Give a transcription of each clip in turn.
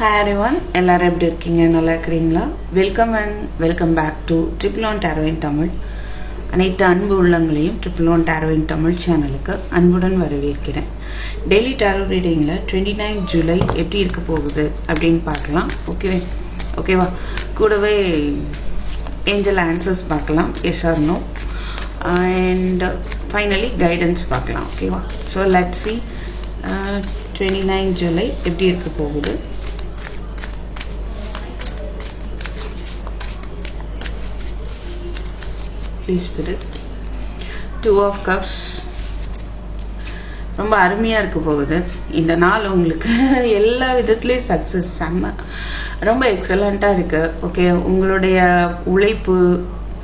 Hi one எல்லாரும் எப்படி இருக்கீங்க? நல்லா இருக்கிறீங்களா? Welcome and welcome back to triple one டேரோவின் Tamil அனைத்து அன்பு உள்ளங்களையும் ட்ரிபிள் ஒன் டேரோவின் தமிழ் சேனலுக்கு அன்புடன் வரவேற்கிறேன். டெய்லி டேரோ ரீடிங்கில் டுவெண்ட்டி நைன் ஜூலை எப்படி இருக்க போகுது அப்படின்னு பார்க்கலாம். ஓகே ஓகேவா கூடவே ஏஞ்சல் ஆன்சர்ஸ் பார்க்கலாம். Yes or no and finally guidance பார்க்கலாம். ஓகேவா so let see twenty nine July எப்படி இருக்க போகுது? Holy spirit two of cups ரொம்ப அருமையாக இருக்க போகுது. இந்த நாள் உங்களுக்கு எல்லா விதத்துலேயும் சக்ஸஸ் செம்ம ரொம்ப எக்ஸலண்ட்டாக இருக்கு. ஓகே உங்களுடைய உழைப்பு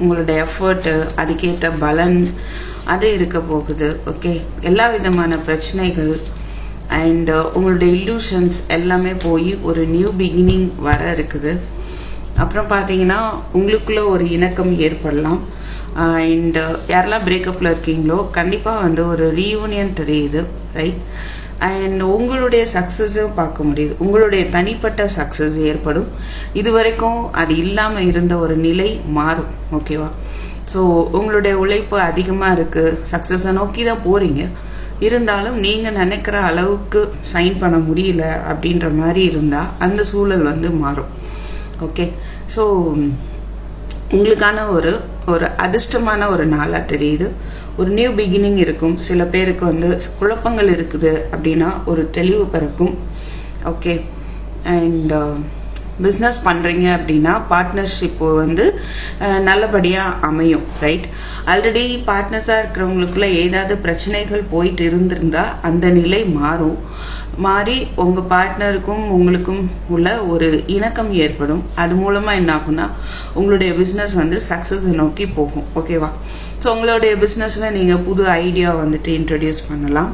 உங்களுடைய எஃபர்ட்டு அதுக்கேற்ற பலன் அது இருக்க போகுது. ஓகே எல்லா விதமான பிரச்சனைகள் அண்ட் உங்களுடைய இல்லூஷன்ஸ் எல்லாமே போய் ஒரு நியூ பிகினிங் வர இருக்குது. அப்புறம் பார்த்தீங்கன்னா உங்களுக்குள்ள ஒரு இணக்கம் ஏற்படலாம். அண்டு uh, யாரெல்லாம் பிரேக்கப்பில் இருக்கீங்களோ கண்டிப்பாக வந்து ஒரு ரீயூனியன் தெரியுது ரைட் அண்ட் உங்களுடைய சக்ஸஸும் பார்க்க முடியுது. உங்களுடைய தனிப்பட்ட சக்ஸஸ் ஏற்படும். இது வரைக்கும் அது இல்லாமல் இருந்த ஒரு நிலை மாறும் ஓகேவா ஸோ உங்களுடைய உழைப்பு அதிகமாக இருக்குது சக்ஸஸை நோக்கி தான் போகிறீங்க இருந்தாலும் நீங்கள் நினைக்கிற அளவுக்கு சைன் பண்ண முடியல அப்படின்ற மாதிரி இருந்தால் அந்த சூழல் வந்து மாறும் ஓகே ஸோ உங்களுக்கான ஒரு ஒரு அதிர்ஷ்டமான ஒரு நாளாக தெரியுது. ஒரு நியூ பிகினிங் இருக்கும். சில பேருக்கு வந்து குழப்பங்கள் இருக்குது அப்படின்னா ஒரு தெளிவு பிறக்கும். ஓகே அண்ட் பிஸ்னஸ் பண்ணுறீங்க அப்படின்னா பார்ட்னர்ஷிப்பு வந்து நல்லபடியாக அமையும் ரைட் ஆல்ரெடி பார்ட்னர்ஸாக இருக்கிறவங்களுக்குள்ள ஏதாவது பிரச்சனைகள் போயிட்டு இருந்திருந்தா அந்த நிலை மாறும். மாறி உங்கள் பார்ட்னருக்கும் உங்களுக்கும் உள்ள ஒரு இணக்கம் ஏற்படும். அது மூலமாக என்ன ஆகும்னா உங்களுடைய பிஸ்னஸ் வந்து சக்ஸஸை நோக்கி போகும் ஓகேவா ஸோ உங்களுடைய பிஸ்னஸில் நீங்கள் புது ஐடியா வந்துட்டு இன்ட்ரடியூஸ் பண்ணலாம்.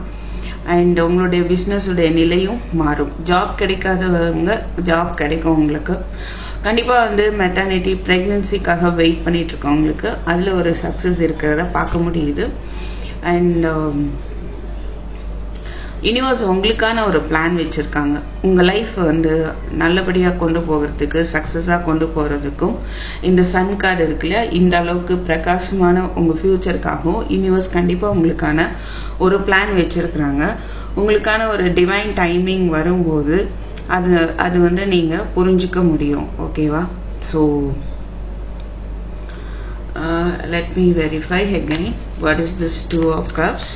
அண்ட் உங்களுடைய பிஸ்னஸுடைய நிலையும் மாறும். ஜாப் கிடைக்காதவங்க ஜாப் கிடைக்கும் உங்களுக்கு. கண்டிப்பாக வந்து மெட்டர்னிட்டி ப்ரெக்னென்சிக்காக வெயிட் பண்ணிட்டு இருக்கவங்களுக்கு அதில் ஒரு சக்ஸஸ் இருக்கிறத பார்க்க முடியுது. அண்ட் யூனிவர்ஸ் உங்களுக்கான ஒரு பிளான் வச்சுருக்காங்க. உங்கள் லைஃப் வந்து நல்லபடியாக கொண்டு போகிறதுக்கு சக்ஸஸாக கொண்டு போகிறதுக்கும் இந்த சன் கார்டு இருக்கு இல்லையா இந்த அளவுக்கு பிரகாசமான உங்கள் ஃப்யூச்சருக்காகவும் யூனிவர்ஸ் கண்டிப்பாக உங்களுக்கான ஒரு பிளான் வச்சுருக்குறாங்க. உங்களுக்கான ஒரு டிவைன் டைமிங் வரும்போது அது அது வந்து நீங்கள் புரிஞ்சுக்க முடியும். ஓகேவா so let me verify again. What is this two of cups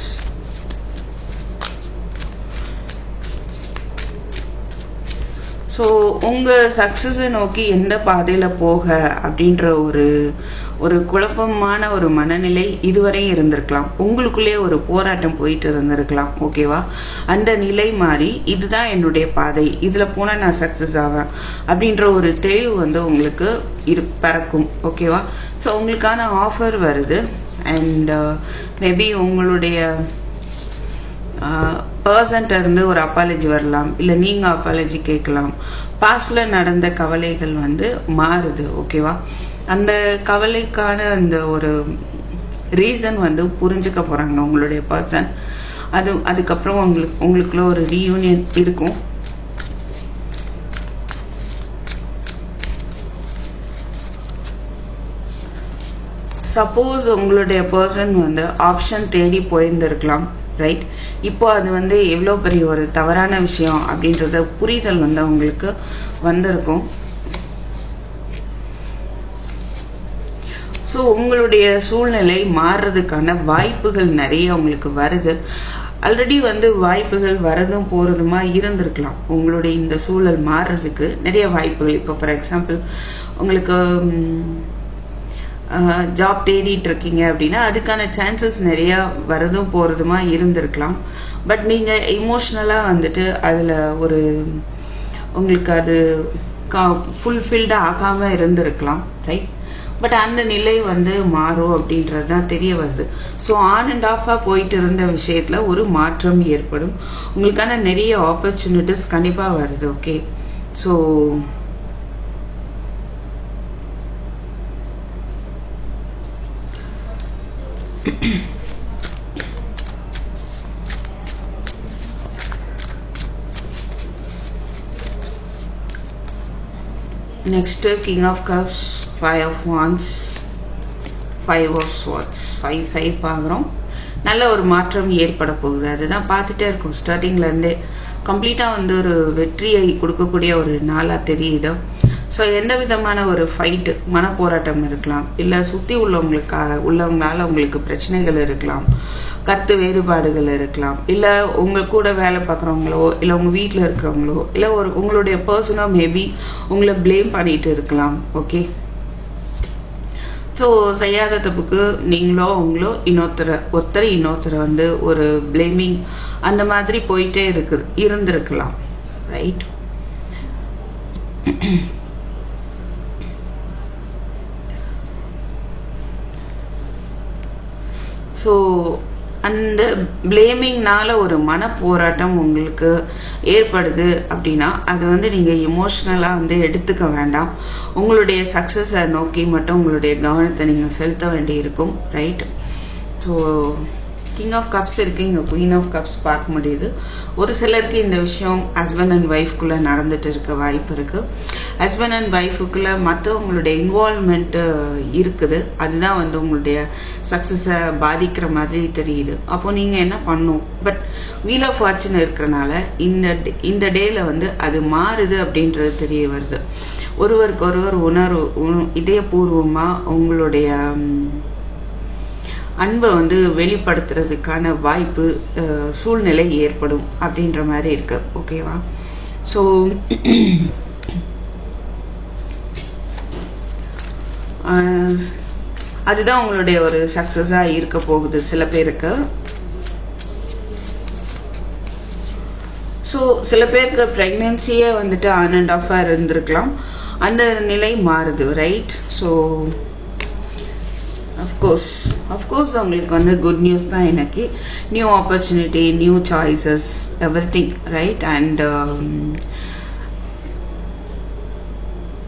so உங்கள் சக்ஸஸை நோக்கி எந்த பாதையில் போக அப்படின்ற ஒரு ஒரு குழப்பமான ஒரு மனநிலை இதுவரையும் இருந்திருக்கலாம். உங்களுக்குள்ளே ஒரு போராட்டம் போயிட்டு இருந்திருக்கலாம் ஓகேவா அந்த நிலை மாறி இதுதான் என்னுடைய பாதை இதில் போனால் நான் சக்ஸஸ் ஆவேன் அப்படின்ற ஒரு தெளிவு வந்து உங்களுக்கு இரு பறக்கும் ஓகேவா ஸோ உங்களுக்கான ஆஃபர் வருது அண்ட் மேபி uh, உங்களுடைய பர்சன்ட்ட இருந்து ஒரு அப்பாலஜி வரலாம் இல்லை நீங்கள் அப்பாலஜி கேட்கலாம். பாஸ்டில் நடந்த கவலைகள் வந்து மாறுது ஓகேவா அந்த கவலைக்கான அந்த ஒரு ரீசன் வந்து புரிஞ்சுக்க போகிறாங்க உங்களுடைய பர்சன் அது அதுக்கப்புறம் உங்களுக்கு உங்களுக்குள்ள ஒரு ரீயூனியன் இருக்கும். சப்போஸ் உங்களுடைய பர்சன் வந்து ஆப்ஷன் தேடி போயிருந்திருக்கலாம். ரைட் இப்போ அது வந்து எவ்வளோ பெரிய ஒரு தவறான விஷயம் அப்படின்றத புரிதல் வந்து அவங்களுக்கு வந்திருக்கும். ஸோ உங்களுடைய சூழ்நிலை மாறுறதுக்கான வாய்ப்புகள் நிறைய உங்களுக்கு வருது. ஆல்ரெடி வந்து வாய்ப்புகள் வரதும் போகிறதுமா இருந்திருக்கலாம். உங்களுடைய இந்த சூழல் மாறுறதுக்கு நிறைய வாய்ப்புகள். இப்போ ஃபார் எக்ஸாம்பிள் உங்களுக்கு ஜாப் தேடிட்டு இருக்கீங்க அப்படின்னா அதுக்கான சான்சஸ் நிறையா வரதும் போகிறதுமா இருந்திருக்கலாம். பட் நீங்கள் இமோஷ்னலாக வந்துட்டு அதில் ஒரு உங்களுக்கு அது கா ஃபுல்ஃபில்டாக ஆகாமல் இருந்திருக்கலாம் ரைட் பட் அந்த நிலை வந்து மாறும் அப்படின்றது தான் தெரிய வருது. ஸோ ஆன் அண்ட் ஆஃபாக போயிட்டு இருந்த விஷயத்தில் ஒரு மாற்றம் ஏற்படும். உங்களுக்கான நிறைய ஆப்பர்ச்சுனிட்டிஸ் கண்டிப்பாக வருது okay so next king of cups five of wands five of swords five five பார்க்குறோம். நல்ல ஒரு மாற்றம் ஏற்பட போகுது. அதுதான் பார்த்துட்டே இருக்கும். ஸ்டார்டிங்லேருந்தே கம்ப்ளீட்டாக வந்து ஒரு வெற்றியை கொடுக்கக்கூடிய ஒரு நாளாக தெரியுது? ஸோ எந்த விதமான ஒரு ஃபைட்டு மனப்போராட்டம் இருக்கலாம். இல்லை சுற்றி உள்ளவங்களுக்காக உள்ளவங்களால உங்களுக்கு பிரச்சனைகள் இருக்கலாம். கருத்து வேறுபாடுகள் இருக்கலாம். இல்லை உங்கள் கூட வேலை பார்க்குறவங்களோ இல்லை உங்கள் வீட்டில் இருக்கிறவங்களோ இல்லை ஒரு உங்களுடைய பர்சனோ மேபி உங்களை ப்ளேம் பண்ணிட்டு இருக்கலாம். ஓகே ஸோ செய்யாத தப்புக்கு நீங்களோ உங்களோ இன்னொருத்தரை ஒருத்தர் இன்னொருத்தரை வந்து ஒரு பிளேமிங் அந்த மாதிரி போயிட்டே இருக்குது இருந்திருக்கலாம். ரைட் ஸோ அந்த பிளேமிங்னால ஒரு மன போராட்டம் உங்களுக்கு ஏற்படுது அப்படின்னா அது வந்து நீங்கள் எமோஷ்னலாக வந்து எடுத்துக்க வேண்டாம். உங்களுடைய சக்ஸஸை நோக்கி மட்டும் உங்களுடைய கவனத்தை நீங்கள் செலுத்த வேண்டி இருக்கும் right so king of cups இருக்குது இங்கே குயின் ஆஃப் கப்ஸ் பார்க்க முடியுது. ஒரு சிலருக்கு இந்த விஷயம் ஹஸ்பண்ட் அண்ட் ஒய்ஃப்குள்ளே நடந்துட்டு இருக்க வாய்ப்பு இருக்குது ஹஸ்பண்ட் அண்ட் ஒய்ஃபுக்குள்ளே மற்றவங்களுடைய இன்வால்மெண்ட்டு இருக்குது. அதுதான் வந்து உங்களுடைய சக்ஸஸை பாதிக்கிற மாதிரி தெரியுது. அப்போது நீங்கள் என்ன பண்ணும்? பட் வீல் ஆஃப் வாட்ச்னு இருக்கிறனால இந்த இந்த டேயில் வந்து அது மாறுது அப்படின்றது தெரிய வருது. ஒருவருக்கு ஒருவர் உணர்வு இதயபூர்வமாக உங்களுடைய அன்பை வந்து வெளிப்படுத்துறதுக்கான வாய்ப்பு சூழ்நிலை ஏற்படும் அப்படின்ற மாதிரி இருக்கு. ஓகேவா ஸோ அதுதான் உங்களுடைய ஒரு சக்ஸஸாக இருக்க போகுது சில பேருக்கு. ஸோ சில பேருக்கு ப்ரெக்னென்சியே வந்துட்டு ஆன் அண்ட் ஆஃபாக இருந்திருக்கலாம். அந்த நிலை மாறுது ரைட் ஸோ அஃப்கோர்ஸ் அஃப்கோர்ஸ் அவங்களுக்கு வந்து குட் நியூஸ் தான் எனக்கு new opportunity new choices everything right and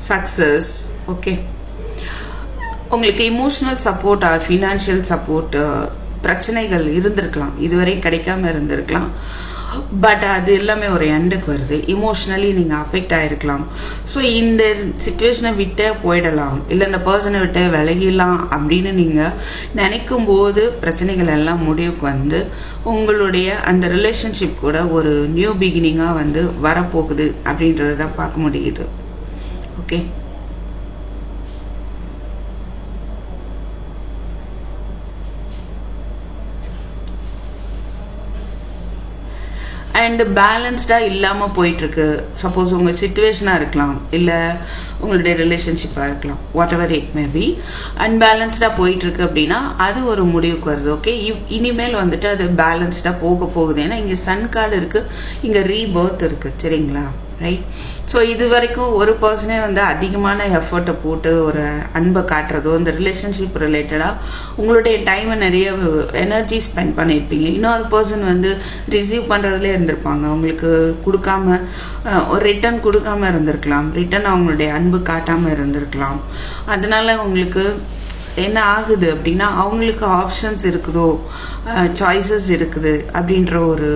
success okay உங்களுக்கு emotional support or financial support பிரச்சனைகள் இருந்திருக்கலாம். இதுவரை கிடைக்காம இருந்திருக்கலாம். பட் அது எல்லாமே ஒரு எண்டுக்கு வருது. இமோஷ்னலி நீங்கள் அஃபெக்ட் ஆகிருக்கலாம் ஸோ இந்த சுச்சுவேஷனை விட்டே போயிடலாம். இல்லை இந்த பர்சனை விட்டே விலகிடலாம் அப்படின்னு நீங்கள் நினைக்கும் போது பிரச்சனைகள் எல்லாம் முடிவுக்கு வந்து உங்களுடைய அந்த ரிலேஷன்ஷிப் கூட ஒரு நியூ பிகினிங்காக வந்து வரப்போகுது அப்படின்றத தான் பார்க்க முடியுது. ஓகே அண்ட் பேலன்ஸ்டாக இல்லாமல் போயிட்டுருக்கு. சப்போஸ் உங்கள் சுச்சுவேஷனாக இருக்கலாம். இல்லை உங்களுடைய ரிலேஷன்ஷிப்பாக இருக்கலாம். Whatever it may be அன்பேலன்ஸ்டாக போயிட்டுருக்கு அப்படின்னா அது ஒரு முடிவுக்கு வருது ஓகே இனிமேல் வந்துட்டு அது பேலன்ஸ்டாக போக போகுது. ஏன்னா இங்கே சன் கார்டு இருக்குது இங்கே ரீபர்த் இருக்குது சரிங்களா? ரைட் ஸோ இது வரைக்கும் ஒரு பர்சனே வந்து அதிகமான எஃபர்ட்டை போட்டு ஒரு அன்பை காட்டுறதோ இந்த ரிலேஷன்ஷிப் ரிலேட்டடாக உங்களுடைய டைமை நிறைய எனர்ஜி ஸ்பெண்ட் பண்ணியிருப்பீங்க இன்னொரு பர்சன் வந்து ரிசீவ் பண்ணுறதுலே இருந்திருப்பாங்க. அவங்களுக்கு கொடுக்காம ஒரு ரிட்டன் கொடுக்காம இருந்திருக்கலாம். ரிட்டன் அவங்களுடைய அன்பு காட்டாமல் இருந்திருக்கலாம். அதனால உங்களுக்கு என்ன ஆகுது அப்படின்னா அவங்களுக்கு ஆப்ஷன்ஸ் இருக்குதோ சாய்ஸஸ் இருக்குது அப்படின்ற ஒரு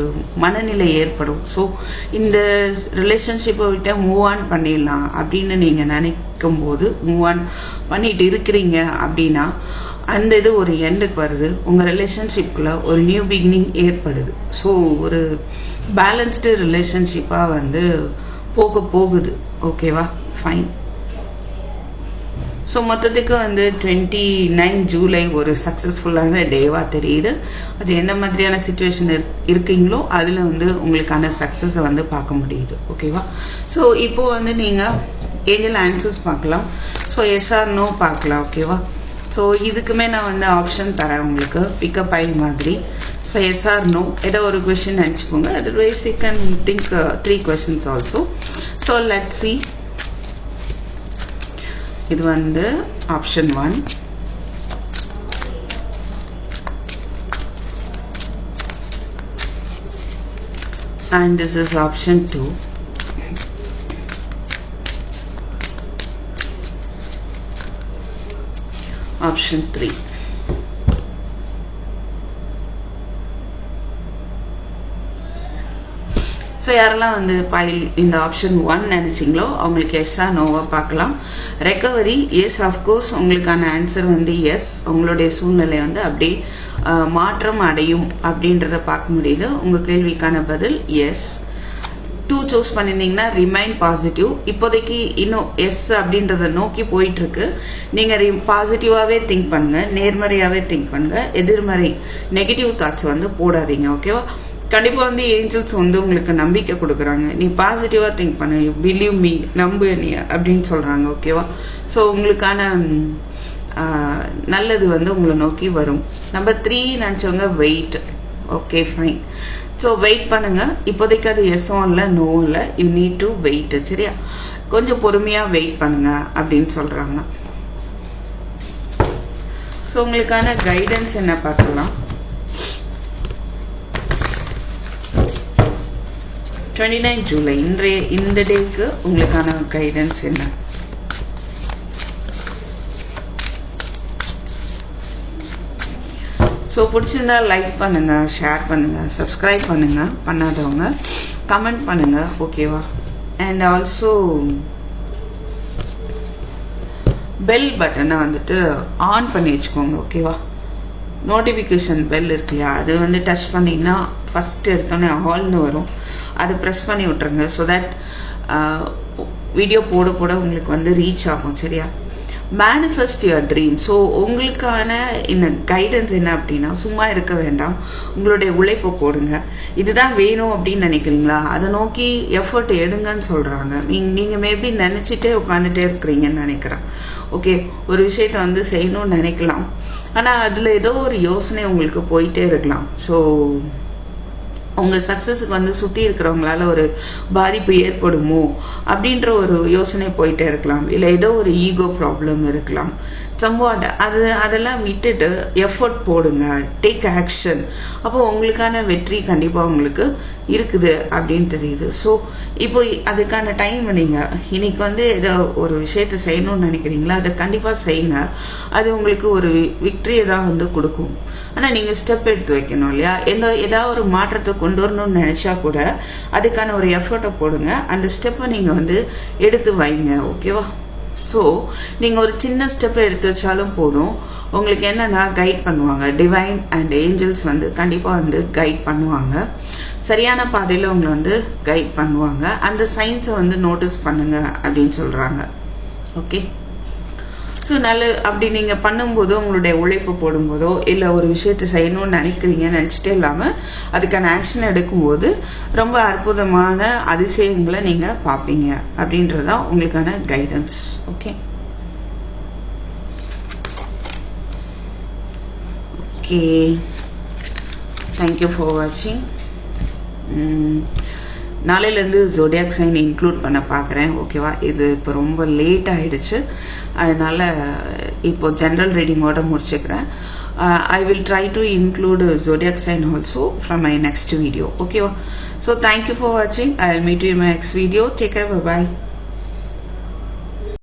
மனநிலை ஏற்படும். ஸோ இந்த ரிலேஷன்ஷிப்பை விட்ட மூவ் ஆன் பண்ணிடலாம் அப்படின்னு நீங்கள் நினைக்கும் போது மூவ் ஆன் பண்ணிட்டு இருக்கிறீங்க அப்படின்னா அந்த இது ஒரு எண்டுக்கு வருது. உங்கள் ரிலேஷன்ஷிப்பில் ஒரு நியூ பிகினிங் ஏற்படுது. ஸோ ஒரு பேலன்ஸ்டு ரிலேஷன்ஷிப்பாக வந்து போக போகுது. ஓகேவா ஃபைன் ஸோ மொத்தத்துக்கு வந்து டுவெண்ட்டி நைன் ஜூலை ஒரு சக்ஸஸ்ஃபுல்லான டேவாக தெரியுது. அது எந்த மாதிரியான சுச்சுவேஷன் இருக்கீங்களோ அதில் வந்து உங்களுக்கான சக்ஸஸை வந்து பார்க்க முடியுது. ஓகேவா ஸோ இப்போ வந்து நீங்கள் ஏஞ்சல் ஆன்சர்ஸ் பார்க்கலாம். ஸோ எஸ்ஆர் நோ பார்க்கலாம். ஓகேவா ஸோ இதுக்குமே நான் வந்து ஆப்ஷன் தரேன் உங்களுக்கு. பிக்கப் ஆகி மாதிரி. ஸோ எஸ்ஆர் நோ ஏதோ ஒரு கொஷின் நினச்சிக்கோங்க. Otherwise you can think three questions also so let see இது வந்து option one and this is option 2 option 3 so யாரெல்லாம் வந்து பைல் இந்த ஆப்ஷன் ஒன் நினச்சிங்களோ அவங்களுக்கு எஸ்ஸா நோவாக பார்க்கலாம். ரெக்கவரி எஸ் ஆஃப்கோர்ஸ் உங்களுக்கான ஆன்சர் வந்து எஸ் உங்களுடைய சூழ்நிலை வந்து அப்படியே மாற்றம் அடையும் அப்படின்றத பார்க்க முடியுது. உங்கள் கேள்விக்கான பதில் எஸ் டூ சூஸ் பண்ணியிருந்தீங்கன்னா ரிமைன் பாசிட்டிவ் இப்போதைக்கு இன்னும் எஸ் அப்படின்றத நோக்கி போயிட்டுருக்கு. நீங்கள் ரி பாசிட்டிவாகவே திங்க் பண்ணுங்கள் நேர்மறையாகவே திங்க் பண்ணுங்கள் எதிர்மறை நெகட்டிவ் தாட்ஸ் வந்து போடாதீங்க ஓகேவா கண்டிப்பாக வந்து ஏஞ்சல்ஸ் வந்து உங்களுக்கு நம்பிக்கை கொடுக்குறாங்க. நீ பாசிட்டிவாக திங்க் பண்ணு. பிலீவ் மீ நம்பு நீ அப்படின்னு சொல்கிறாங்க ஓகேவா ஸோ உங்களுக்கான நல்லது வந்து உங்களை நோக்கி வரும். Number three நினச்சவங்க wait okay fine so wait பண்ணுங்கள் இப்போதைக்கு அது எஸ்ஸும் இல்லை நோ இல்லை. யூ நீட் டு வெயிட் சரியா? கொஞ்சம் பொறுமையாக வெயிட் பண்ணுங்கள் அப்படின்னு சொல்கிறாங்க ஸோ உங்களுக்கான கைடன்ஸ் என்ன பார்க்கலாம்? டுவெண்ட்டி நைன் ஜூலை இன்றைய இந்த டேக்கு உங்களுக்கான கைடன்ஸ் என்ன? ஸோ பிடிச்சிருந்தா லைக் பண்ணுங்கள் ஷேர் பண்ணுங்கள் சப்ஸ்கிரைப் பண்ணுங்கள் பண்ணாதவங்க கமெண்ட் பண்ணுங்கள் ஓகேவா அண்ட் ஆல்சோ பெல் பட்டனை வந்துட்டு ஆன் பண்ணி வச்சுக்கோங்க ஓகேவா நோட்டிஃபிகேஷன் பெல் இருக்கு இல்லையா? அது வந்து டச் பண்ணிங்கன்னா ஃபஸ்ட்டு எடுத்தோன்னே ஆல்னு வரும். அதை ப்ரெஸ் பண்ணி விட்ருங்க ஸோ தட் வீடியோ போட போட உங்களுக்கு வந்து ரீச் ஆகும் சரியா? மேனிஃபெஸ்ட் யுவர் ட்ரீம் ஸோ உங்களுக்கான இந்த கைடன்ஸ் என்ன அப்படின்னா சும்மா இருக்க வேண்டாம். உங்களுடைய உழைப்பை போடுங்க. இதுதான் வேணும் அப்படின்னு நினைக்கிறீங்களா? அதை நோக்கி எஃபர்ட் எடுங்கன்னு சொல்கிறாங்க நீங்கள் மேபி நினச்சிட்டே உட்காந்துட்டே இருக்கிறீங்கன்னு நினைக்கிறேன். ஓகே ஒரு விஷயத்த வந்து செய்யணும்னு நினைக்கலாம். ஆனால் அதில் ஏதோ ஒரு யோசனை உங்களுக்கு போயிட்டே இருக்கலாம். ஸோ உங்கள் சக்ஸஸுக்கு வந்து சுற்றி இருக்கிறவங்களால ஒரு பாதிப்பு ஏற்படுமோ அப்படின்ற ஒரு யோசனை போயிட்டே இருக்கலாம். இல்லை ஏதோ ஒரு ஈகோ ப்ராப்ளம் இருக்கலாம். சம்வாட் அது அதெல்லாம் விட்டுட்டு எஃபர்ட் போடுங்க. டேக் ஆக்ஷன் அப்போ உங்களுக்கான வெற்றி கண்டிப்பாக உங்களுக்கு இருக்குது அப்படின்னு தெரியுது. ஸோ இப்போ அதுக்கான டைம் நீங்கள் இன்னைக்கு வந்து ஏதோ ஒரு விஷயத்த செய்யணும்னு நினைக்கிறீங்களா? அதை கண்டிப்பாக செய்யுங்க. அது உங்களுக்கு ஒரு விக்ட்ரியை தான் வந்து கொடுக்கும். ஆனால் நீங்கள் ஸ்டெப் எடுத்து வைக்கணும் இல்லையா? எந்த ஏதாவது ஒரு மாற்றத்தை கொண்டு வரணும்னு நினச்சா கூட அதுக்கான ஒரு எஃபர்ட்டை போடுங்க. அந்த ஸ்டெப்பை நீங்கள் வந்து எடுத்து வைங்க ஓகேவா ஸோ நீங்கள் ஒரு சின்ன ஸ்டெப்பை எடுத்து வச்சாலும் போதும். உங்களுக்கு என்னென்னா கைட் பண்ணுவாங்க. டிவைன் அண்ட் ஏஞ்சல்ஸ் வந்து கண்டிப்பாக வந்து கைட் பண்ணுவாங்க. சரியான பாதையில் உங்களை வந்து கைட் பண்ணுவாங்க. அந்த சயின்ஸை வந்து நோட்டீஸ் பண்ணுங்க அப்படின்னு சொல்கிறாங்க ஓகே ஸோ நல்ல அப்படி நீங்கள் பண்ணும்போதோ உங்களுடைய உழைப்பு போடும்போதோ இல்லை ஒரு விஷயத்தை செய்யணும்னு நினைக்கிறீங்க நினச்சிட்டே இல்லாமல் அதுக்கான ஆக்ஷன் எடுக்கும்போது ரொம்ப அற்புதமான அதிசயங்களை நீங்கள் பார்ப்பீங்க. அப்படின்றது தான் உங்களுக்கான guidance okay okay thank you for வாட்சிங் நாளையிலேருந்து ஜோடியாக் சைன் இன்க்ளூட் பண்ண பார்க்குறேன் ஓகேவா இது இப்போ ரொம்ப லேட் ஆகிடுச்சு அதனால் இப்போ ஜென்ரல் ரீடிங்கோடு முடிச்சுக்கிறேன். I will try to include zodiac sign also from my next video ஓகேவா ஸோ தேங்க்யூ ஃபார் வாட்சிங் I will meet you my next video take care bye